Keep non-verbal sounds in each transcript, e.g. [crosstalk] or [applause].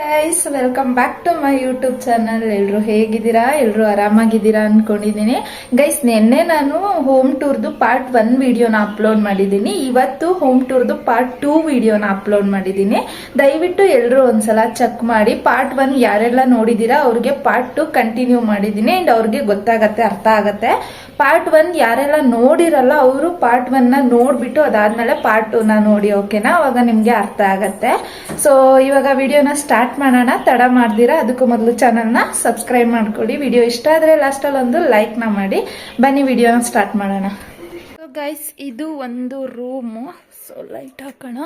Guys welcome back to my YouTube channel ಎಲ್ಲರೂ ಹೇಗಿದ್ದೀರಾ? ಎಲ್ಲರೂ ಆರಾಮಾಗಿದ್ದೀರಾ ಅನ್ಕೊಂಡಿದ್ದೀನಿ. ಗೈಸ್ ನಿನ್ನೆ ನಾನು ಹೋಮ್ ಟೂರ್ದು ಪಾರ್ಟ್ ಒನ್ ವಿಡಿಯೋನ ಅಪ್ಲೋಡ್ ಮಾಡಿದ್ದೀನಿ. ಇವತ್ತು ಹೋಮ್ ಟೂರ್ದು ಪಾರ್ಟ್ ಟೂ ವಿಡಿಯೋನ ಅಪ್ಲೋಡ್ ಮಾಡಿದ್ದೀನಿ. ದಯವಿಟ್ಟು ಎಲ್ಲರೂ ಒಂದ್ಸಲ ಚೆಕ್ ಮಾಡಿ. ಪಾರ್ಟ್ ಒನ್ ಯಾರೆಲ್ಲ ನೋಡಿದ್ದೀರಾ, ಅವ್ರಿಗೆ ಪಾರ್ಟ್ ಟು ಕಂಟಿನ್ಯೂ ಮಾಡಿದ್ದೀನಿ ಅಂಡ್ ಅವ್ರಿಗೆ ಗೊತ್ತಾಗತ್ತೆ, ಅರ್ಥ ಆಗತ್ತೆ. ಪಾರ್ಟ್ ಒನ್ ಯಾರೆಲ್ಲ ನೋಡಿರಲ್ಲ, ಅವರು ಪಾರ್ಟ್ ಒನ್ನ ನೋಡ್ಬಿಟ್ಟು ಅದಾದ್ಮೇಲೆ ಪಾರ್ಟ್ ಟೂ ನ ನೋಡಿ ಓಕೆನಾ ಅವಾಗ ನಿಮಗೆ ಅರ್ಥ ಆಗತ್ತೆ. ಸೊ ಇವಾಗ ವಿಡಿಯೋನ ಸ್ಟಾರ್ಟ್ ಮಾಡೋಣ, ತಡ ಮಾಡ್ದಿರಾ, ಅದಕ್ಕೂ ಮೊದಲು ಚಾನಲ್ನ ಸಬ್ಸ್ಕ್ರೈಬ್ ಮಾಡ್ಕೊಳ್ಳಿ ವಿಡಿಯೋ ಇಷ್ಟ ಆದ್ರೆ ಲಾಸ್ಟಲ್ಲಿ ಒಂದು ಲೈಕ್ನ ಮಾಡಿ. ಬನ್ನಿ ವಿಡಿಯೋನ ಸ್ಟಾರ್ಟ್ ಮಾಡೋಣ. ಗೈಸ್ ಇದು ಒಂದು ರೂಮು ಸೊ ಲೈಟ್ ಹಾಕೋಣ.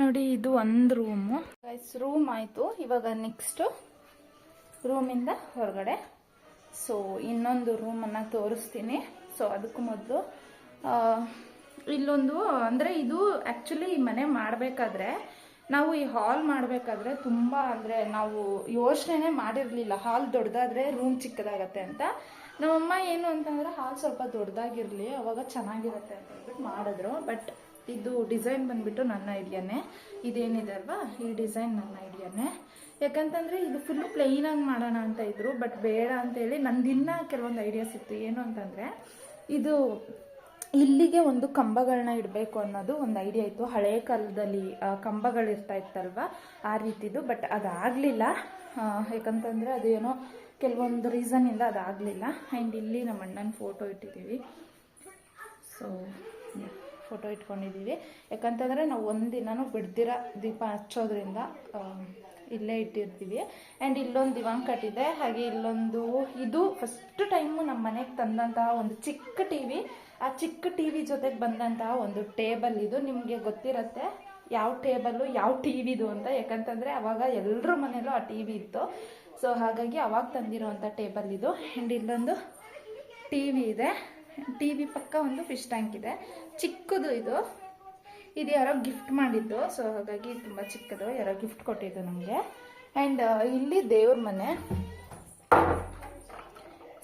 ನೋಡಿ, ಇದು ಒಂದು ರೂಮು ಗೈಸ್ ರೂಮ್ ಆಯ್ತು. ಇವಾಗ ನೆಕ್ಸ್ಟ್ ರೂಮಿಂದ ಹೊರಗಡೆ. ಸೊ ಇನ್ನೊಂದು ರೂಮನ್ನು ತೋರಿಸ್ತೀನಿ. ಸೊ ಅದಕ್ಕೂ ಮೊದಲು ಇಲ್ಲೊಂದು, ಅಂದರೆ ಇದು ಆ್ಯಕ್ಚುಲಿ ಮನೆ ಮಾಡಬೇಕಾದ್ರೆ ನಾವು ಈ ಹಾಲ್ ಮಾಡಬೇಕಾದ್ರೆ ತುಂಬ ಅಂದರೆ ನಾವು ಯೋಚನೆ ಮಾಡಿರಲಿಲ್ಲ. ಹಾಲ್ ದೊಡ್ಡದಾದರೆ ರೂಮ್ ಚಿಕ್ಕದಾಗತ್ತೆ ಅಂತ. ನಮ್ಮಮ್ಮ ಏನು ಅಂತಂದರೆ ಹಾಲ್ ಸ್ವಲ್ಪ ದೊಡ್ಡದಾಗಿರಲಿ, ಅವಾಗ ಚೆನ್ನಾಗಿರುತ್ತೆ ಅಂತ ಹೇಳ್ಬಿಟ್ಟು ಮಾಡಿದ್ರು. ಬಟ್ ಇದು ಡಿಸೈನ್ ಬಂದ್ಬಿಟ್ಟು ನನ್ನ ಐಡಿಯಾನೇ ಇದೇನಿದೆ ಅಲ್ವಾ? ಈ ಡಿಸೈನ್ ನನ್ನ ಐಡಿಯಾನೇ ಯಾಕಂತಂದರೆ ಇದು ಫುಲ್ಲು ಪ್ಲೈನಾಗಿ ಮಾಡೋಣ ಅಂತ ಇದ್ರು. ಬಟ್ ಬೇಡ ಅಂತೇಳಿ ನಂದಿನ್ನ ಕೆಲವೊಂದು ಐಡಿಯಾಸ್ ಇತ್ತು. ಏನು ಅಂತಂದರೆ, ಇದು ಇಲ್ಲಿಗೆ ಒಂದು ಕಂಬಗಳನ್ನ ಇಡಬೇಕು ಅನ್ನೋದು ಒಂದು ಐಡಿಯಾ ಇತ್ತು. ಹಳೆ ಕಾಲದಲ್ಲಿ ಕಂಬಗಳು ಇರ್ತಾ ಇತ್ತಲ್ವ? ಆ ರೀತಿದು. ಬಟ್ ಅದಾಗಲಿಲ್ಲ. ಯಾಕಂತಂದರೆ ಅದೇನೋ ಕೆಲವೊಂದು ರೀಸನ್ನಿಂದ ಅದಾಗಲಿಲ್ಲ. ಆ್ಯಂಡ್ ಇಲ್ಲಿ ನಮ್ಮ ಅಣ್ಣನ ಫೋಟೋ ಇಟ್ಟಿದ್ದೀವಿ. ಸೊ ಫೋಟೋ ಇಟ್ಕೊಂಡಿದ್ದೀವಿ. ಯಾಕಂತಂದರೆ ನಾವು ಒಂದಿನನೂ ಬಿಡ್ದಿರ ದೀಪ ಹಚ್ಚೋದ್ರಿಂದ ಇಲ್ಲೇ ಇಟ್ಟಿರ್ತೀವಿ. ಆ್ಯಂಡ್ ಇಲ್ಲೊಂದು ದಿವಾನ್ ಕಟ್ಟಿದೆ ಹಾಗೆ ಇಲ್ಲೊಂದು, ಇದು ಫಸ್ಟ್ ಟೈಮು ನಮ್ಮ ಮನೆಗೆ ತಂದಂತಹ ಒಂದು ಚಿಕ್ಕ ಟಿ ವಿ ಆ ಚಿಕ್ಕ ಟಿ ವಿ ಜೊತೆಗೆ ಬಂದಂತಹ ಒಂದು ಟೇಬಲ್ ಇದು. ನಿಮಗೆ ಗೊತ್ತಿರತ್ತೆ ಯಾವ ಟೇಬಲ್ಲು ಯಾವ ಟಿ ವಿದು ಅಂತ. ಯಾಕಂತಂದರೆ ಅವಾಗ ಎಲ್ಲರ ಮನೇಲೂ ಆ ಟಿ ವಿ ಇತ್ತು. ಸೊ ಹಾಗಾಗಿ ಅವಾಗ ತಂದಿರೋವಂಥ ಟೇಬಲ್ ಇದು. ಆ್ಯಂಡ್ ಇಲ್ಲೊಂದು ಟಿ ವಿ ಇದೆ. ಟಿ ವಿ ಪಕ್ಕ ಒಂದು ಫಿಶ್ ಟ್ಯಾಂಕ್ ಇದೆ. ಚಿಕ್ಕದು ಇದು. ಇದು ಯಾರೋ ಗಿಫ್ಟ್ ಮಾಡಿದ್ದು. ಸೊ ಹಾಗಾಗಿ ತುಂಬ ಚಿಕ್ಕದು. ಯಾರೋ ಗಿಫ್ಟ್ ಕೊಟ್ಟಿದ್ದು ನಮಗೆ. ಆ್ಯಂಡ್ ಇಲ್ಲಿ ದೇವ್ರ ಮನೆ.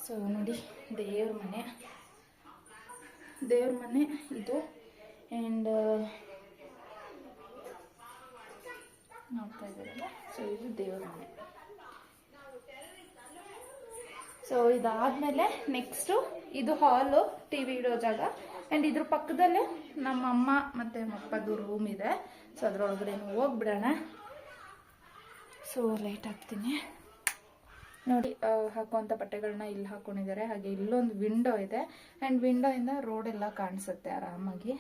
ಸೊ ನೋಡಿ, ದೇವ್ರ ಮನೆ. ದೇವ್ರ ಮನೆ ಇದು. ಆ್ಯಂಡ್ ನೋಡ್ತಾ ಇದ್ದೀರಲ್ಲ? ಸೊ ಇದು ದೇವ್ರ ಮನೆ. ಸೊ ಇದಾದಮೇಲೆ ನೆಕ್ಸ್ಟು ಇದು ಹಾಲು ಟಿ ವಿ ಇಡೋ ಜಾಗ. ಆ್ಯಂಡ್ ಇದ್ರ ಪಕ್ಕದಲ್ಲೇ ನಮ್ಮ ಅಮ್ಮ ಮತ್ತು ಅಪ್ಪದು ರೂಮ್ ಇದೆ. ಸೊ ಅದ್ರೊಳಗಡೆ ಹೋಗ್ಬಿಡೋಣ. ಸೊ ಲೇಟ್ ಹಾಕ್ತೀನಿ. ನೋಡಿ ಹಾಕುವಂಥ ಬಟ್ಟೆಗಳನ್ನ ಇಲ್ಲಿ ಹಾಕೊಂಡಿದ್ದಾರೆ. ಹಾಗೆ ಇಲ್ಲೊಂದು ವಿಂಡೋ ಇದೆ. ಆ್ಯಂಡ್ ವಿಂಡೋಯಿಂದ ರೋಡ್ ಎಲ್ಲ ಕಾಣಿಸುತ್ತೆ ಆರಾಮಾಗಿ.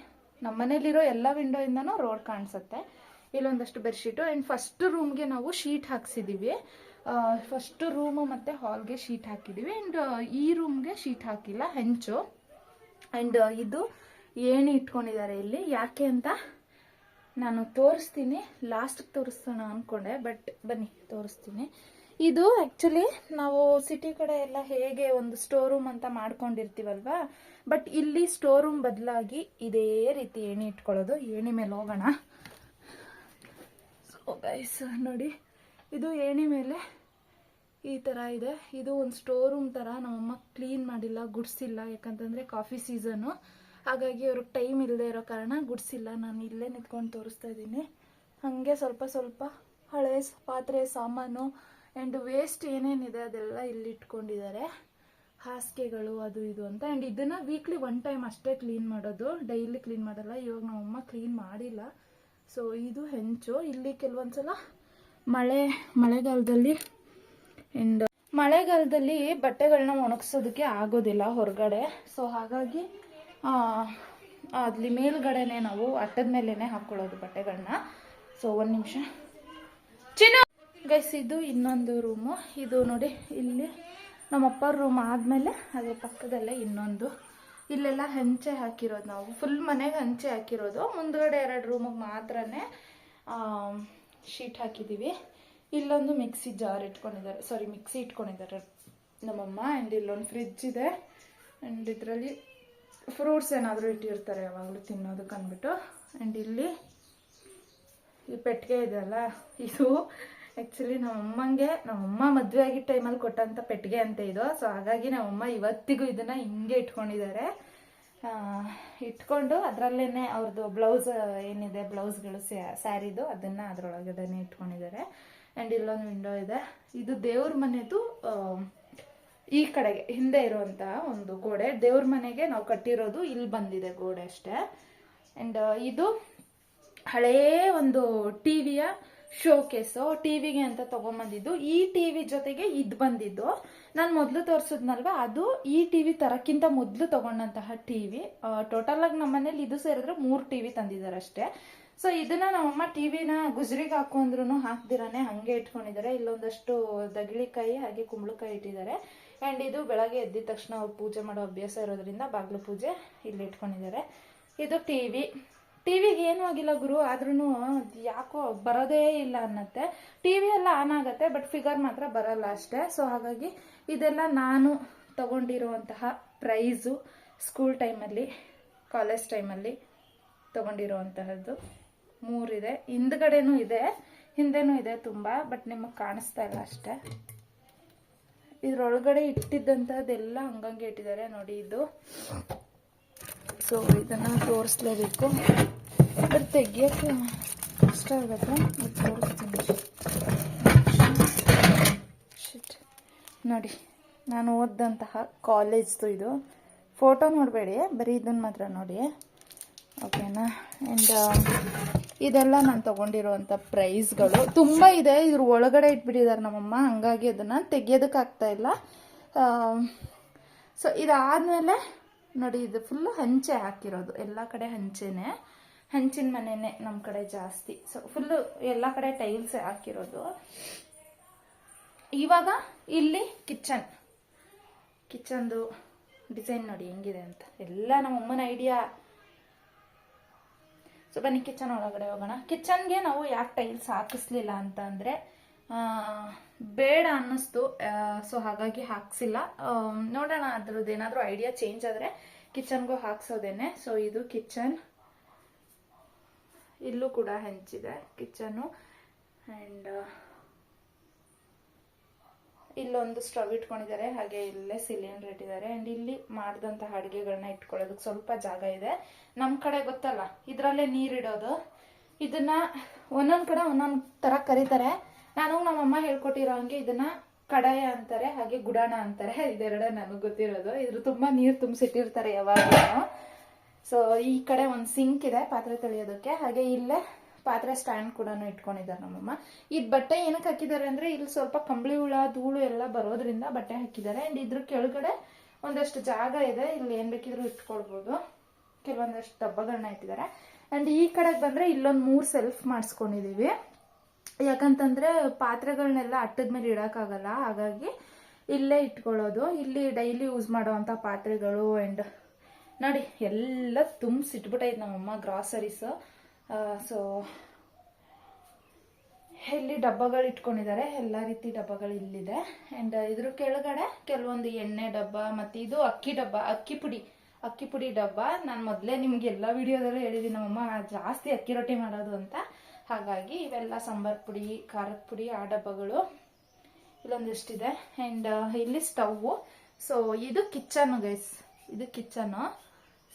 ನಮ್ಮ ಮನೇಲಿರೋ ಎಲ್ಲ ವಿಂಡೋಯಿಂದನೂ ರೋಡ್ ಕಾಣಿಸುತ್ತೆ. ಇಲ್ಲೊಂದಷ್ಟು ಬೆಡ್ಶೀಟು ಆ್ಯಂಡ್ ಫಸ್ಟ್ ರೂಮ್ಗೆ ನಾವು ಶೀಟ್ ಹಾಕ್ಸಿದ್ದೀವಿ ಫಸ್ಟ್ ರೂಮು ಮತ್ತು ಹಾಲ್ಗೆ ಶೀಟ್ ಹಾಕಿದ್ದೀವಿ ಆ್ಯಂಡ್ ಈ ರೂಮ್ಗೆ ಶೀಟ್ ಹಾಕಿಲ್ಲ, ಹೆಂಚು. ಆ್ಯಂಡ್ ಇದು ಏಣಿ ಇಟ್ಕೊಂಡಿದ್ದಾರೆ ಇಲ್ಲಿ. ಯಾಕೆ ಅಂತ ನಾನು ತೋರಿಸ್ತೀನಿ. ಲಾಸ್ಟ್ ತೋರಿಸೋಣ ಅಂದ್ಕೊಂಡೆ ಬಟ್ ಬನ್ನಿ, ತೋರಿಸ್ತೀನಿ. ಇದು ಆ್ಯಕ್ಚುಲಿ ನಾವು ಸಿಟಿ ಕಡೆ ಎಲ್ಲ ಹೇಗೆ ಒಂದು ಸ್ಟೋರ್ ರೂಮ್ ಅಂತ ಮಾಡ್ಕೊಂಡಿರ್ತೀವಲ್ವಾ? ಬಟ್ ಇಲ್ಲಿ ಸ್ಟೋರ್ ರೂಮ್ ಬದಲಾಗಿ ಇದೇ ರೀತಿ ಏಣಿ ಇಟ್ಕೊಳ್ಳೋದು, ಏಣಿ ಮೇಲೆ ಹೋಗೋಣ. ಸೊ ಗೈಸ್ ನೋಡಿ, ಇದು ಏಣಿ ಮೇಲೆ ಈ ಥರ ಇದೆ. ಇದು ಒಂದು ಸ್ಟೋರ್ ರೂಮ್ ಥರ ನಮ್ಮಮ್ಮ ಕ್ಲೀನ್ ಮಾಡಿಲ್ಲ, ಗುಡ್ಸಿಲ್ಲ, ಯಾಕಂತಂದರೆ ಕಾಫಿ ಸೀಸನು ಹಾಗಾಗಿ ಅವ್ರಿಗೆ ಟೈಮ್ ಇಲ್ಲದೆ ಇರೋ ಕಾರಣ ಗುಡ್ಸಿಲ್ಲ. ನಾನು ಇಲ್ಲೇ ನಿಂತ್ಕೊಂಡು ತೋರಿಸ್ತಾ ಇದ್ದೀನಿ. ಹಾಗೆ ಸ್ವಲ್ಪ ಸ್ವಲ್ಪ ಹಳೆ ಪಾತ್ರೆ, ಸಾಮಾನು ಆ್ಯಂಡ್ ವೇಸ್ಟ್ ಏನೇನಿದೆ ಅದೆಲ್ಲ ಇಲ್ಲಿ ಇಟ್ಕೊಂಡಿದ್ದಾರೆ ಹಾಸಿಗೆಗಳು ಅದು ಇದು ಅಂತ. ಆ್ಯಂಡ್ ಇದನ್ನು ವೀಕ್ಲಿ ಒನ್ ಟೈಮ್ ಅಷ್ಟೇ ಕ್ಲೀನ್ ಮಾಡೋದು. ಡೈಲಿ ಕ್ಲೀನ್ ಮಾಡಲ್ಲ. ಇವಾಗ ನಮ್ಮಮ್ಮ ಕ್ಲೀನ್ ಮಾಡಿಲ್ಲ. ಸೊ ಇದು ಹೆಂಚು. ಇಲ್ಲಿ ಕೆಲವೊಂದ್ಸಲ ಮಳೆ ಮಳೆಗಾಲದಲ್ಲಿ ಆ್ಯಂಡ್ ಮಳೆಗಾಲದಲ್ಲಿ ಬಟ್ಟೆಗಳನ್ನ ಒಣಗಿಸೋದಕ್ಕೆ ಆಗೋದಿಲ್ಲ ಹೊರಗಡೆ. ಸೊ ಹಾಗಾಗಿ ಆ, ಅಲ್ಲಿ ಮೇಲ್ಗಡೆನೆ ನಾವು ಅಟ್ಟದ ಮೇಲೇನೆ ಹಾಕ್ಕೊಳ್ಳೋದು ಬಟ್ಟೆಗಳನ್ನ ಸೊ ಒಂದು ನಿಮಿಷ. ಚಿನ್ನ ಗೈಸ್ ಇದು ಇನ್ನೊಂದು ರೂಮು ಇದು ನೋಡಿ, ಇಲ್ಲಿ ನಮ್ಮಪ್ಪ ರೂಮ್ ಆದಮೇಲೆ ಅದ್ರ ಪಕ್ಕದಲ್ಲೇ ಇನ್ನೊಂದು. ಇಲ್ಲೆಲ್ಲ ಹಂಚೆ ಹಾಕಿರೋದು ನಾವು. ಫುಲ್ ಮನೆಗೆ ಹಂಚೆ ಹಾಕಿರೋದು. ಮುಂದ್ಗಡೆ ಎರಡು ರೂಮಿಗೆ ಮಾತ್ರನೇ ಶೀಟ್ ಹಾಕಿದ್ದೀವಿ ಇಲ್ಲೊಂದು ಮಿಕ್ಸಿ ಜಾರ್ ಇಟ್ಕೊಂಡಿದ್ದಾರೆ. ಸಾರಿ ಮಿಕ್ಸಿ ಇಟ್ಕೊಂಡಿದ್ದಾರೆ ನಮ್ಮಮ್ಮ. ಆ್ಯಂಡ್ ಇಲ್ಲೊಂದು ಫ್ರಿಜ್ ಇದೆ. ಆ್ಯಂಡ್ ಇದರಲ್ಲಿ ಫ್ರೂಟ್ಸ್ ಏನಾದರೂ ಇಟ್ಟಿರ್ತಾರೆ ಯಾವಾಗಲೂ ತಿನ್ನೋದಕ್ಕೆ ಅಂದ್ಬಿಟ್ಟು ಆ್ಯಂಡ್ ಇಲ್ಲಿ ಈ ಪೆಟ್ಟಿಗೆ ಇದೆಯಲ್ಲ, ಇದು ಆ್ಯಕ್ಚುಲಿ ನಮ್ಮಮ್ಮಂಗೆ, ನಮ್ಮಮ್ಮ ಮದುವೆ ಆಗಿದ್ದ ಟೈಮಲ್ಲಿ ಕೊಟ್ಟಂಥ ಪೆಟ್ಟಿಗೆ ಅಂತ ಇದು. ಸೊ ಹಾಗಾಗಿ ನಮ್ಮಮ್ಮ ಇವತ್ತಿಗೂ ಇದನ್ನು ಹಿಂಗೆ ಇಟ್ಕೊಂಡಿದ್ದಾರೆ. ಇಟ್ಕೊಂಡು ಅದರಲ್ಲೇ ಅವ್ರದ್ದು ಬ್ಲೌಸ್ ಏನಿದೆ ಬ್ಲೌಸ್ಗಳು ಸ್ಯಾರಿದು, ಅದನ್ನು ಅದರೊಳಗಡೆ ಇಟ್ಕೊಂಡಿದ್ದಾರೆ. ಆ್ಯಂಡ್ ಇಲ್ಲೊಂದು ವಿಂಡೋ ಇದೆ. ಇದು ದೇವ್ರ ಮನೆದು ಈ ಕಡೆಗೆ, ಹಿಂದೆ ಇರುವಂಥ ಒಂದು ಗೋಡೆ. ದೇವ್ರ ಮನೆಗೆ ನಾವು ಕಟ್ಟಿರೋದು ಇಲ್ಲಿ ಬಂದಿದೆ ಗೋಡೆ ಅಷ್ಟೇ. ಆ್ಯಂಡ್ ಇದು ಹಳೇ ಒಂದು ಟಿವಿಯ ಶೋಕೇಸು, ಟಿವಿಗೆ ಅಂತ ತಗೊಂಬಂದಿದ್ದು. ಈ ಟಿವಿ ಜೊತೆಗೆ ಇದು ಬಂದಿದ್ದು. ನಾನು ಮೊದಲು ತೋರಿಸಿದ್ನಲ್ವ, ಅದು ಈ ಟಿವಿ ತರಕ್ಕಿಂತ ಮೊದಲು ತಗೊಂಡಂತಹ ಟಿವಿ. ಟೋಟಲ್ ಆಗಿ ನಮ್ಮ ಮನೇಲಿ ಇದು ಸೇರಿದ್ರೆ ಮೂರು ಟಿವಿ ತಂದಿದ್ದಾರೆ ಅಷ್ಟೇ ಸೊ, ಇದನ್ನ ನಮ್ಮಮ್ಮ ಟಿವಿನ ಗುಜರಿಗೆ ಹಾಕೊಂಡ್ರು ಹಾಕ್ದಿರಾನೆ ಹಂಗೆ ಇಟ್ಕೊಂಡಿದ್ದಾರೆ. ಇಲ್ಲೊಂದಷ್ಟು ದಗಿಳಿಕಾಯಿ ಹಾಗೆ ಕುಂಬಳಕಾಯಿ ಇಟ್ಟಿದ್ದಾರೆ. ಆ್ಯಂಡ್ ಇದು ಬೆಳಗ್ಗೆ ಎದ್ದಿದ ತಕ್ಷಣ ಪೂಜೆ ಮಾಡೋ ಅಭ್ಯಾಸ ಇರೋದ್ರಿಂದ ಬಾಗ್ಲು ಪೂಜೆ ಇಲ್ಲಿ ಇಟ್ಕೊಂಡಿದ್ದಾರೆ. ಇದು ಟಿವಿ. ಟಿವಿಗೆ ಏನೂ ಆಗಿಲ್ಲ ಗುರು ಆದ್ರೂ ಯಾಕೋ ಬರೋದೇ ಇಲ್ಲ ಅನ್ನತ್ತೆ. ಟಿ ವಿ ಎಲ್ಲ ಆನ್ ಆಗತ್ತೆ, ಬಟ್ ಫಿಗರ್ ಮಾತ್ರ ಬರಲ್ಲ ಅಷ್ಟೇ. ಸೊ ಹಾಗಾಗಿ ಇದೆಲ್ಲ ನಾನು ತಗೊಂಡಿರುವಂತಹ ಪ್ರೈಸು ಸ್ಕೂಲ್ ಟೈಮಲ್ಲಿ, ಕಾಲೇಜ್ ಟೈಮಲ್ಲಿ ತಗೊಂಡಿರುವಂತಹದ್ದು. ಮೂರಿದೆ. ಹಿಂದ್ಗಡೆನೂ ಇದೆ, ಹಿಂದೆನೂ ಇದೆ ತುಂಬ, ಬಟ್ ನಿಮಗೆ ಕಾಣಿಸ್ತಾ ಇಲ್ಲ ಅಷ್ಟೇ. ಇದ್ರೊಳಗಡೆ ಇಟ್ಟಿದ್ದಂಥದ್ದೆಲ್ಲ ಹಂಗಂಗೆ ಇಟ್ಟಿದ್ದಾರೆ ನೋಡಿ ಇದು. ಸೊ ಇದನ್ನು ತೋರಿಸ್ಲೇಬೇಕು. ಬಟ್ ತೆಗಿಯೋಕ್ಕೆ ಆಗುತ್ತೆ ತೋರಿಸ್ತೀನಿ. ನೋಡಿ, ನಾನು ಓದಿದಂತಹ ಕಾಲೇಜ್ದು ಇದು. ಫೋಟೋ ನೋಡಬೇಡಿ, ಬರೀ ಇದನ್ನ ಮಾತ್ರ ನೋಡಿ. ಓಕೆನಾ ಆ್ಯಂಡ್ ಇದೆಲ್ಲ ನಾನು ತೊಗೊಂಡಿರುವಂಥ ಪ್ರೈಸ್ಗಳು ತುಂಬ ಇದೆ, ಇದ್ರ ಒಳಗಡೆ ಇಟ್ಬಿಟ್ಟಿದ್ದಾರೆ ನಮ್ಮಮ್ಮ, ಹಂಗಾಗಿ ಅದನ್ನು ತೆಗಿಯೋದಕ್ಕಾಗ್ತಾ ಇಲ್ಲ. ಸೊ ಇದಾದಮೇಲೆ ನೋಡಿ, ಇದು ಫುಲ್ಲು ಹಂಚೆ ಹಾಕಿರೋದು, ಎಲ್ಲ ಕಡೆ ಹಂಚೆನೆ. ಹಂಚಿನ ಮನೆನೇ ನಮ್ಮ ಕಡೆ ಜಾಸ್ತಿ. ಸೊ ಫುಲ್ಲು ಎಲ್ಲ ಕಡೆ ಟೈಲ್ಸೇ ಹಾಕಿರೋದು. ಇವಾಗ ಇಲ್ಲಿ ಕಿಚನ್ ಕಿಚನ್ದು ಡಿಸೈನ್ ನೋಡಿ ಹೆಂಗಿದೆ ಅಂತ. ಎಲ್ಲ ನಮ್ಮ ಅಮ್ಮನ ಐಡಿಯಾ ಸೊ ಬನ್ನಿ ಕಿಚನ್ ಒಳಗಡೆ ಹೋಗೋಣ. ಕಿಚನ್ಗೆ ನಾವು ಯಾಕೆ ಟೈಲ್ಸ್ ಹಾಕಿಸ್ಲಿಲ್ಲ ಅಂತ ಅಂದರೆ ಬೇಡ ಅನ್ನಿಸ್ತು. ಸೊ ಹಾಗಾಗಿ ಹಾಕ್ಸಿಲ್ಲ. ನೋಡೋಣ ಅದ್ರದ್ದು ಏನಾದರೂ ಐಡಿಯಾ ಚೇಂಜ್ ಆದರೆ ಕಿಚನ್ಗೂ ಹಾಕ್ಸೋದೇನೆ. ಸೊ ಇದು ಕಿಚನ್ ಇಲ್ಲೂ ಕೂಡ ಹೆಂಚಿದೆ, ಕಿಚನು. ಆ್ಯಂಡ್ ಇಲ್ಲೊಂದು ಸ್ಟವ್ ಇಟ್ಕೊಂಡಿದ್ದಾರೆ, ಹಾಗೆ ಇಲ್ಲೇ ಸಿಲಿಂಡರ್ ಇಟ್ಟಿದ್ದಾರೆ. ಆ್ಯಂಡ್ ಇಲ್ಲಿ ಮಾಡಿದಂತಹ ಅಡುಗೆಗಳನ್ನ ಇಟ್ಕೊಳ್ಳೋದಕ್ಕೆ ಸ್ವಲ್ಪ ಜಾಗ ಇದೆ. ನಮ್ಮ ಕಡೆ ಗೊತ್ತಲ್ಲ, ಇದರಲ್ಲೇ ನೀರಿಡೋದು. ಇದನ್ನ ಒಂದೊಂದು ಕಡೆ ಒಂದೊಂದು ಥರ ಕರೀತಾರೆ. ನಾನು ನಮ್ಮಮ್ಮ ಹೇಳ್ಕೊಟ್ಟಿರೋ ಹಂಗೆ ಇದನ್ನ ಕಡಾಯ ಅಂತಾರೆ, ಹಾಗೆ ಗುಡಾಣ ಅಂತಾರೆ. [laughs] ಇದೆರಡೇ ನನಗೆ ಗೊತ್ತಿರೋದು. ಇದ್ರ ತುಂಬ ನೀರು ತುಂಬಿಸಿಟ್ಟಿರ್ತಾರೆ ಯಾವಾಗಲೂ ಸೊ ಈ ಕಡೆ ಒಂದು ಸಿಂಕ್ ಇದೆ, ಪಾತ್ರೆ ತೊಳೆಯೋದಕ್ಕೆ. ಹಾಗೆ ಇಲ್ಲೇ ಪಾತ್ರೆ ಸ್ಟ್ಯಾಂಡ್ ಕೂಡ ಇಟ್ಕೊಂಡಿದ್ದಾರೆ ನಮ್ಮಮ್ಮ. ಇದು ಬಟ್ಟೆ ಏನಕ್ಕೆ ಹಾಕಿದ್ದಾರೆ ಅಂದ್ರೆ ಇಲ್ಲಿ ಸ್ವಲ್ಪ ಕಂಬಳಿ ಹುಳ, ಧೂಳು ಎಲ್ಲ ಬರೋದ್ರಿಂದ ಬಟ್ಟೆ ಹಾಕಿದ್ದಾರೆ. ಅಂಡ್ ಇದ್ರ ಕೆಳಗಡೆ ಒಂದಷ್ಟು ಜಾಗ ಇದೆ. ಇಲ್ಲಿ ಏನು ಬೇಕಿದ್ರು ಇಟ್ಕೊಳ್ಬೋದು. ಕೆಲವೊಂದಷ್ಟು ಡಬ್ಬಗಳನ್ನ ಇಟ್ಟಿದ್ದಾರೆ. ಅಂಡ್ ಈ ಕಡೆಗೆ ಬಂದ್ರೆ ಇಲ್ಲೊಂದು ಮೂರು ಸೆಲ್ಫ್ ಮಾಡಿಸ್ಕೊಂಡಿದ್ದೀವಿ ಯಾಕಂತಂದ್ರೆ ಪಾತ್ರೆಗಳನ್ನೆಲ್ಲ ಅಟ್ಟದ ಮೇಲೆ ಇಡಕ್ಕಾಗಲ್ಲ. ಹಾಗಾಗಿ ಇಲ್ಲೇ ಇಟ್ಕೊಳ್ಳೋದು. ಇಲ್ಲಿ ಡೈಲಿ ಯೂಸ್ ಮಾಡುವಂತ ಪಾತ್ರೆಗಳು ಅಂಡ್ ನೋಡಿ, ಎಲ್ಲ ತುಂಬಿಸಿಟ್ಬಿಟ್ಟೈತೆ ನಮ್ಮಮ್ಮ ಗ್ರಾಸರೀಸ್. ಸೊ ಇಲ್ಲಿ ಡಬ್ಬಗಳು ಇಟ್ಕೊಂಡಿದ್ದಾರೆ, ಎಲ್ಲ ರೀತಿ ಡಬ್ಬಗಳು ಇಲ್ಲಿದೆ. ಆ್ಯಂಡ್ ಇದ್ರ ಕೆಳಗಡೆ ಕೆಲವೊಂದು ಎಣ್ಣೆ ಡಬ್ಬ, ಮತ್ತು ಇದು ಅಕ್ಕಿ ಡಬ್ಬ, ಅಕ್ಕಿ ಪುಡಿ ಅಕ್ಕಿ ಪುಡಿ ಡಬ್ಬ. ನಾನು ಮೊದಲೇ ನಿಮ್ಗೆ ಎಲ್ಲ ವಿಡಿಯೋದಲ್ಲೂ ಹೇಳಿದ್ದೀನಿ, ನಮ್ಮಮ್ಮ ಜಾಸ್ತಿ ಅಕ್ಕಿ ರೊಟ್ಟಿ ಮಾಡೋದು ಅಂತ. ಹಾಗಾಗಿ ಇವೆಲ್ಲ ಸಾಂಬಾರ್ ಪುಡಿ, ಖಾರದ ಪುಡಿ, ಆ ಡಬ್ಬಗಳು ಇಲ್ಲೊಂದಿಷ್ಟಿದೆ. ಆ್ಯಂಡ್ ಇಲ್ಲಿ ಸ್ಟವ್ವು ಸೊ ಇದು ಕಿಚನ್ ಗೈಸ್ ಇದು ಕಿಚನು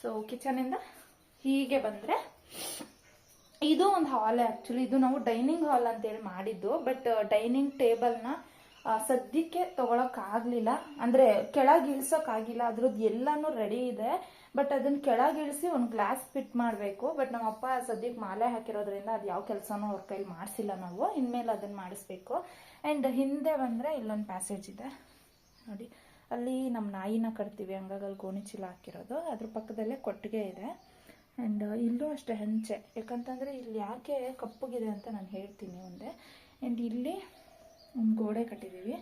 ಸೊ ಕಿಚನಿಂದ ಹೀಗೆ ಬಂದರೆ ಇದು ಒಂದು ಹಾಲ್ ಆ್ಯಕ್ಚುಲಿ ಇದು ನಾವು ಡೈನಿಂಗ್ ಹಾಲ್ ಅಂತೇಳಿ ಮಾಡಿದ್ದು ಬಟ್ ಡೈನಿಂಗ್ ಟೇಬಲ್ನ ಸದ್ಯಕ್ಕೆ ತೊಗೊಳಕ್ಕಾಗಲಿಲ್ಲ. ಅಂದರೆ ಕೆಳಗೆ ಇಳ್ಸೋಕ್ಕಾಗಿಲ್ಲ. ಅದ್ರದ್ದು ಎಲ್ಲನೂ ರೆಡಿ ಇದೆ. ಬಟ್ ಅದನ್ನ ಕೆಳಗೆ ಇಳಿಸಿ ಒಂದು ಗ್ಲಾಸ್ ಫಿಟ್ ಮಾಡಬೇಕು. ಬಟ್ ನಮ್ಮ ಅಪ್ಪ ಸದ್ಯಕ್ಕೆ ಮಾಲೆ ಹಾಕಿರೋದ್ರಿಂದ ಅದು ಯಾವ ಕೆಲಸನೂ ಅವ್ರ ಕೈಲಿ ಮಾಡಿಸಿಲ್ಲ ನಾವು. ಇನ್ಮೇಲೆ ಅದನ್ನು ಮಾಡಿಸ್ಬೇಕು. ಆ್ಯಂಡ್ ಹಿಂದೆ ಬಂದರೆ ಇಲ್ಲೊಂದು ಪ್ಯಾಸೇಜ್ ಇದೆ. ನೋಡಿ. ಅಲ್ಲಿ ನಮ್ಮ ನಾಯಿನ ಕಟ್ತೀವಿ ಹಂಗಾಗಿ ಅಲ್ಲಿ ಹಾಕಿರೋದು. ಅದ್ರ ಪಕ್ಕದಲ್ಲೇ ಕೊಟ್ಟಿಗೆ ಇದೆ. ಆ್ಯಂಡ್ ಇಲ್ಲೂ ಅಷ್ಟೇ ಹೆಂಚೆ. ಯಾಕಂತಂದರೆ ಇಲ್ಲಿ ಯಾಕೆ ಕಪ್ಪಗಿದೆ ಅಂತ ನಾನು ಹೇಳ್ತೀನಿ ಒಂದೇ. ಆ್ಯಂಡ್ ಇಲ್ಲಿ ಒಂದು ಗೋಡೆ ಕಟ್ಟಿದ್ದೀವಿ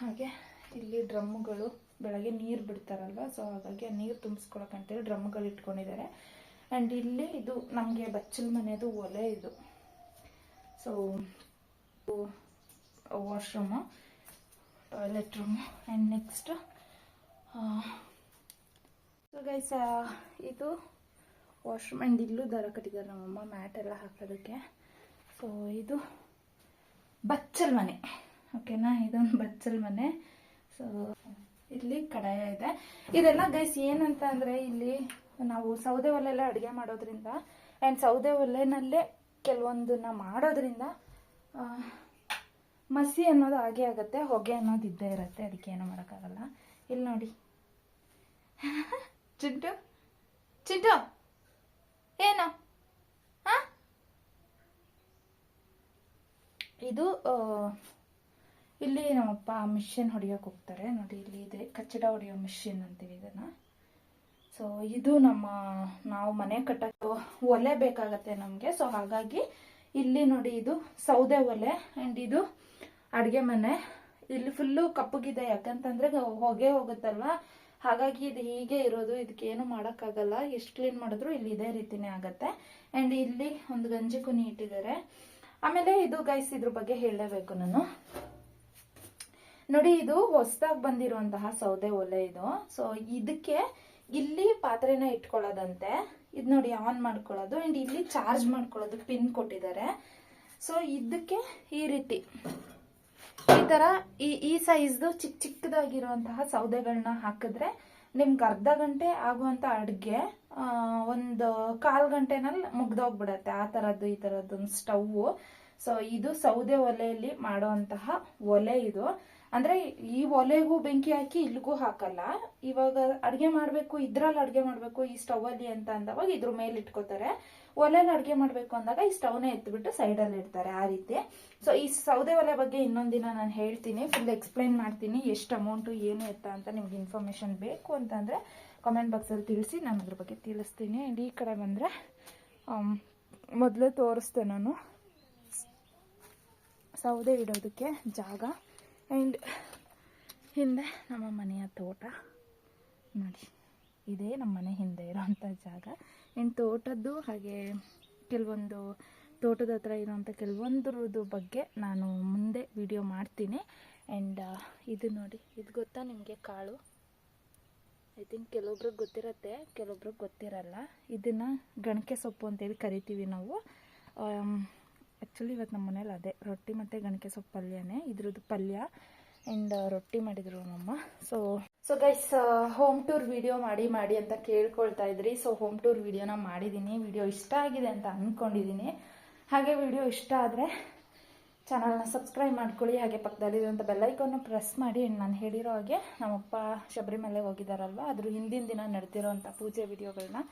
ಹಾಗೆ ಇಲ್ಲಿ ಡ್ರಮ್ಗಳು, ಬೆಳಗ್ಗೆ ನೀರು ಬಿಡ್ತಾರಲ್ವ ಸೊ ಹಾಗಾಗಿ ನೀರು ತುಂಬಿಸ್ಕೊಳಕ್ಕಂತೇಳಿ ಡ್ರಮ್ಗಳು ಇಟ್ಕೊಂಡಿದ್ದಾರೆ. ಆ್ಯಂಡ್ ಇಲ್ಲಿ ಇದು ನಮಗೆ ಬಚ್ಚಲ ಮನೆಯದು ಒಲೆ ಇದು. So washroom toilet room and next so guys ಇದು ವಾಶ್ರೂಮ್ ಆ್ಯಂಡ್ ಇಲ್ಲೂ ದರ ಕಟ್ಟಿದ್ದಾರೆ ನಮ್ಮಮ್ಮ ಮ್ಯಾಟ್ ಎಲ್ಲ ಹಾಕೋದಕ್ಕೆ. ಸೊ ಇದು ಬಚ್ಚಲ್ ಮನೆ. ಓಕೆನಾ ಇದೊಂದು ಬಚ್ಚಲ್ ಮನೆ. ಸೊ ಇಲ್ಲಿ ಕಡಾಯ ಇದೆ. ಇದೆಲ್ಲ ಗೈಸ್ ಏನಂತ ಅಂದರೆ ಇಲ್ಲಿ ನಾವು ಸೌದೆ ಒಲೆಲ್ಲ ಅಡುಗೆ ಮಾಡೋದ್ರಿಂದ ಆ್ಯಂಡ್ ಸೌದೆ ಒಲೆನಲ್ಲೇ ಕೆಲವೊಂದನ್ನ ಮಾಡೋದ್ರಿಂದ ಹಸಿ ಅನ್ನೋದು ಹಾಗೆ ಆಗುತ್ತೆ, ಹೊಗೆ ಅನ್ನೋದು ಇದ್ದೇ ಇರುತ್ತೆ, ಅದಕ್ಕೆ ಏನೂ ಮಾಡೋಕ್ಕಾಗಲ್ಲ. ಇಲ್ಲಿ ನೋಡಿ. [laughs] ಚಿಂಟು? ಚಿಂಟು? ಏನು? ಇದು ಇಲ್ಲಿ ನಮ್ಮಪ್ಪ ಮಿಷಿನ್ ಹೊಡಿಯೋಕೆ ಹೋಗ್ತಾರೆ. ನೋಡಿ, ಇಲ್ಲಿ ಇದೆ. ಕಚ್ಚಡ ಹೊಡೆಯೋ ಮಿಷಿನ್ ಅಂತೀವಿ ಇದನ್ನು. ಸೊ ಇದು ನಮ್ಮ, ನಾವು ಮನೆ ಕಟ್ಟಕ್ಕೆ ಒಲೆ ಬೇಕಾಗತ್ತೆ ನಮಗೆ. ಸೊ ಹಾಗಾಗಿ ಇಲ್ಲಿ ನೋಡಿ, ಇದು ಸೌದೆ ಒಲೆ ಆ್ಯಂಡ್ ಇದು ಅಡುಗೆ ಮನೆ. ಇಲ್ಲಿ ಫುಲ್ಲು ಕಪ್ಪಗಿದೆ. ಯಾಕಂತಂದ್ರೆ ಹೊಗೆ ಹೋಗುತ್ತಲ್ವಾ? ಹಾಗಾಗಿ ಇದು ಹೀಗೆ ಇರೋದು. ಇದಕ್ಕೆ ಏನು ಮಾಡೋಕ್ಕಾಗಲ್ಲ. ಎಷ್ಟು ಕ್ಲೀನ್ ಮಾಡಿದ್ರು ಇಲ್ಲಿ ಇದೇ ರೀತಿನೇ ಆಗುತ್ತೆ. ಆ್ಯಂಡ್ ಇಲ್ಲಿ ಒಂದು ಗಂಜಿ ಕುನಿ ಇಟ್ಟಿದ್ದಾರೆ. ಆಮೇಲೆ ಇದು ಗೈಸ್ ಇದ್ರ ಬಗ್ಗೆ ಹೇಳಲೇಬೇಕು ನಾನು. ನೋಡಿ, ಇದು ಹೊಸದಾಗಿ ಬಂದಿರುವಂತಹ ಸೌದೆ ಒಲೆ ಇದು. ಸೊ ಇದಕ್ಕೆ ಇಲ್ಲಿ ಪಾತ್ರೆನ ಇಟ್ಕೊಳ್ಳೋದಂತೆ. ಇದು ನೋಡಿ ಆನ್ ಮಾಡ್ಕೊಳ್ಳೋದು. ಆ್ಯಂಡ್ ಇಲ್ಲಿ ಚಾರ್ಜ್ ಮಾಡ್ಕೊಳ್ಳೋದು. ಪಿನ್ ಕೊಟ್ಟಿದ್ದಾರೆ. ಸೊ ಇದಕ್ಕೆ ಈ ರೀತಿ. ಈ ತರ ಈ ಈ ಸೈಜ್ದು ಚಿಕ್ಕ ಚಿಕ್ಕದಾಗಿರುವಂತಹ ಸೌದೆಗಳನ್ನ ಹಾಕಿದ್ರೆ ನಿಮ್ಗೆ ಅರ್ಧ ಗಂಟೆ ಆಗುವಂತ ಅಡುಗೆ ಒಂದು ಕಾಲು ಗಂಟೆನಲ್ಲಿ ಮುಗ್ದೋಗ್ಬಿಡತ್ತೆ. ಆ ಥರದ್ದು ಈ ಥರದ್ದು ಒಂದು ಸ್ಟವ್ ಸೊ ಇದು ಸೌದೆ ಒಲೆಯಲ್ಲಿ ಮಾಡುವಂತಹ ಒಲೆ ಇದು. ಅಂದ್ರೆ ಈ ಒಲೆಗೂ ಬೆಂಕಿ ಹಾಕಿ ಇಲ್ಲಿಗೂ ಹಾಕಲ್ಲ. ಇವಾಗ ಅಡುಗೆ ಮಾಡಬೇಕು, ಇದ್ರಲ್ಲಿ ಅಡುಗೆ ಮಾಡಬೇಕು ಈ ಸ್ಟವ್ ಅಲ್ಲಿ ಅಂತ ಅಂದವಾಗ ಇದ್ರ ಮೇಲೆ ಇಟ್ಕೋತಾರೆ. ಒಲೆಯಲ್ಲಿ ಅಡುಗೆ ಮಾಡಬೇಕು ಅಂದಾಗ ಈ ಸ್ಟವ್ನ ಎತ್ತಿಬಿಟ್ಟು ಸೈಡಲ್ಲಿ ಇಡ್ತಾರೆ ಆ ರೀತಿ. ಸೊ ಈ ಸೌದೆ ಒಲೆ ಬಗ್ಗೆ ಇನ್ನೊಂದಿನ ನಾನು ಹೇಳ್ತೀನಿ. ಫುಲ್ ಎಕ್ಸ್ಪ್ಲೈನ್ ಮಾಡ್ತೀನಿ ಎಷ್ಟು ಅಮೌಂಟು ಏನು, ಎತ್ತ ಅಂತ ನಿಮ್ಗೆ ಇನ್ಫಾರ್ಮೇಷನ್ ಬೇಕು ಅಂತಂದರೆ ಕಾಮೆಂಟ್ ಬಾಕ್ಸಲ್ಲಿ ತಿಳಿಸಿ ನಾನು ಅದ್ರ ಬಗ್ಗೆ ತಿಳಿಸ್ತೀನಿ. ಆ್ಯಂಡ್ ಈ ಕಡೆ ಬಂದರೆ ಮೊದಲೇ ತೋರಿಸ್ದೆ ನಾನು. ಸೌದೆ ಇಡೋದಕ್ಕೆ ಜಾಗ. ಆ್ಯಂಡ್ ಹಿಂದೆ ನಮ್ಮ ಮನೆಯ ತೋಟ. ನೋಡಿ, ಇದೇ ನಮ್ಮ ಮನೆ ಹಿಂದೆ ಇರೋವಂಥ ಜಾಗ. ಆ್ಯಂಡ್ ತೋಟದ್ದು ಹಾಗೆ ಕೆಲವೊಂದು ತೋಟದ ಹತ್ರ ಇರುವಂಥ ಕೆಲವೊಂದ್ರದ್ದು ಬಗ್ಗೆ ನಾನು ಮುಂದೆ ವಿಡಿಯೋ ಮಾಡ್ತೀನಿ. ಆ್ಯಂಡ್ ಇದು ನೋಡಿ, ಇದು ಗೊತ್ತಾ ನಿಮಗೆ ಕಾಳು? ಐ ಥಿಂಕ್ ಕೆಲವೊಬ್ರಿಗೆ ಗೊತ್ತಿರತ್ತೆ, ಕೆಲವೊಬ್ರಿಗೆ ಗೊತ್ತಿರಲ್ಲ. ಇದನ್ನು ಗಣಕೆ ಸೊಪ್ಪು ಅಂತೇಳಿ ಕರಿತೀವಿ ನಾವು. ಆ್ಯಕ್ಚುಲಿ ಇವತ್ತು ನಮ್ಮ ಮನೇಲಿ ಅದೇ, ರೊಟ್ಟಿ ಮತ್ತು ಗಣಕೆ ಸೊಪ್ಪು ಪಲ್ಯನೇ ಇದ್ರದ್ದು ಪಲ್ಯ ಆ್ಯಂಡ್ ರೊಟ್ಟಿ ಮಾಡಿದರು ನಮ್ಮ so so guys home tour video ಮಾಡಿ ಮಾಡಿ ಅಂತ ಕೇಳ್ಕೊಳ್ತಾ ಇದ್ರಿ. ಸೊ ಹೋಮ್ ಟೂರ್ ವಿಡಿಯೋನ ಮಾಡಿದ್ದೀನಿ ವಿಡಿಯೋ ಇಷ್ಟ ಆಗಿದೆ ಅಂತ ಅಂದ್ಕೊಂಡಿದ್ದೀನಿ ಹಾಗೆ ವಿಡಿಯೋ ಇಷ್ಟ ಆದರೆ ಚಾನಲ್ನ ಸಬ್ಸ್ಕ್ರೈಬ್ ಮಾಡ್ಕೊಳ್ಳಿ. ಹಾಗೆ ಪಕ್ಕದಲ್ಲಿರುವಂಥ ಬೆಲ್ಲೈಕನ್ನು ಪ್ರೆಸ್ ಮಾಡಿ. ನಾನು ಹೇಳಿರೋ ಹಾಗೆ ನಮ್ಮಪ್ಪ ಶಬರಿಮಲೆ ಹೋಗಿದ್ದಾರಲ್ವ ಅದ್ರ ಹಿಂದಿನ ದಿನ ನಡೆದಿರೋಂಥ ಪೂಜೆ ವಿಡಿಯೋಗಳನ್ನ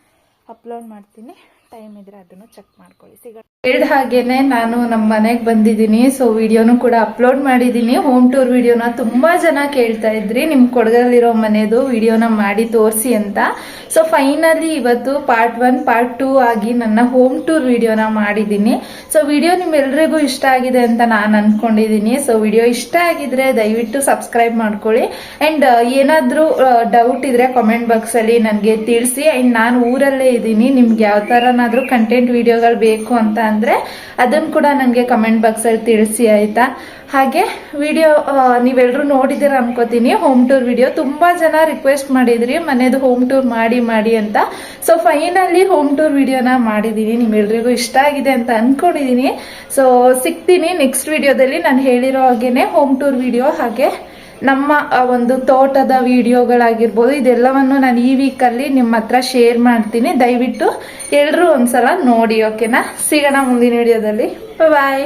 ಅಪ್ಲೋಡ್ ಮಾಡ್ತೀನಿ. ಟೈಮ್ ಇದ್ರೆ ಅದನ್ನು ಚೆಕ್ ಮಾಡ್ಕೊಳ್ಳಿ. ಸಿಗ ಹೇಳಿದ ಹಾಗೇನೆ ನಾನು ನಮ್ಮ ಮನೆಗೆ ಬಂದಿದ್ದೀನಿ ಸೊ ವಿಡಿಯೋನು ಕೂಡ ಅಪ್ಲೋಡ್ ಮಾಡಿದ್ದೀನಿ. ಹೋಮ್ ಟೂರ್ ವಿಡಿಯೋನ ತುಂಬಾ ಜನ ಕೇಳ್ತಾ ಇದ್ರಿ, ನಿಮ್ ಕೊಡಗಲ್ಲಿರೋ ಮನೆದು ವಿಡಿಯೋನ ಮಾಡಿ ತೋರಿಸಿ ಅಂತ. ಸೊ ಫೈನಲಿ ಇವತ್ತು ಪಾರ್ಟ್ ಒನ್ ಪಾರ್ಟ್ ಟೂ ಆಗಿ ನನ್ನ ಹೋಮ್ ಟೂರ್ ವಿಡಿಯೋನ ಮಾಡಿದ್ದೀನಿ. ಸೊ ವಿಡಿಯೋ ನಿಮ್ಮೆಲ್ರಿಗೂ ಇಷ್ಟ ಆಗಿದೆ ಅಂತ ನಾನು ಅನ್ಕೊಂಡಿದ್ದೀನಿ ಸೊ ವಿಡಿಯೋ ಇಷ್ಟ ಆಗಿದ್ರೆ ದಯವಿಟ್ಟು ಸಬ್ಸ್ಕ್ರೈಬ್ ಮಾಡ್ಕೊಳ್ಳಿ. ಅಂಡ್ ಏನಾದರೂ ಡೌಟ್ ಇದ್ರೆ ಕಾಮೆಂಟ್ ಬಾಕ್ಸ್ ಅಲ್ಲಿ ನನಗೆ ತಿಳಿಸಿ. ಅಂಡ್ ನಾನು ಊರಲ್ಲೇ ಇದ್ದೀನಿ, ನಿಮ್ಗೆ ಯಾವ ಥರನಾದ್ರೂ ಕಂಟೆಂಟ್ ವಿಡಿಯೋಗಳು ಬೇಕು ಅಂತ ಅಂದ್ರೆ ಅದನ್ನು ಕೂಡ ನನಗೆ ಕಮೆಂಟ್ ಬಾಕ್ಸ್ ಅಲ್ಲಿ ತಿಳಿಸಿ ಆಯಿತಾ? ಹಾಗೆ ವಿಡಿಯೋ ನೀವೆಲ್ಲರೂ ನೋಡಿದ್ದೀರ ಅನ್ಕೋತೀನಿ. ಹೋಮ್ ಟೂರ್ ವಿಡಿಯೋ ತುಂಬಾ ಜನ ರಿಕ್ವೆಸ್ಟ್ ಮಾಡಿದ್ರಿ. ಮನೆದು ಹೋಮ್ ಟೂರ್ ಮಾಡಿ ಮಾಡಿ ಅಂತ. ಸೊ ಫೈನಲಿ ಹೋಮ್ ಟೂರ್ ವಿಡಿಯೋನ ಮಾಡಿದ್ದೀನಿ ನಿಮ್ಮೆಲ್ರಿಗೂ ಇಷ್ಟ ಆಗಿದೆ ಅಂತ ಅಂದ್ಕೊಂಡಿದ್ದೀನಿ ಸೊ ಸಿಗ್ತೀನಿ ನೆಕ್ಸ್ಟ್ ವಿಡಿಯೋದಲ್ಲಿ ನಾನು ಹೇಳಿರೋ ಹಾಗೇನೆ ಹೋಮ್ ಟೂರ್ ವಿಡಿಯೋ ಹಾಗೆ ನಮ್ಮ ಒಂದು ತೋಟದ ವಿಡಿಯೋಗಳಾಗಿರ್ಬೋದು, ಇದೆಲ್ಲವನ್ನು ನಾನು ಈ ವೀಕಲ್ಲಿ ನಿಮ್ಮ ಹತ್ರ ಶೇರ್ ಮಾಡ್ತೀನಿ. ದಯವಿಟ್ಟು ಎಲ್ಲರೂ ಒಂದ್ಸಲ ನೋಡಿ ಓಕೆನಾ ಸಿಗೋಣ ಮುಂದಿನ ವಿಡಿಯೋದಲ್ಲಿ. ಬಾಯ್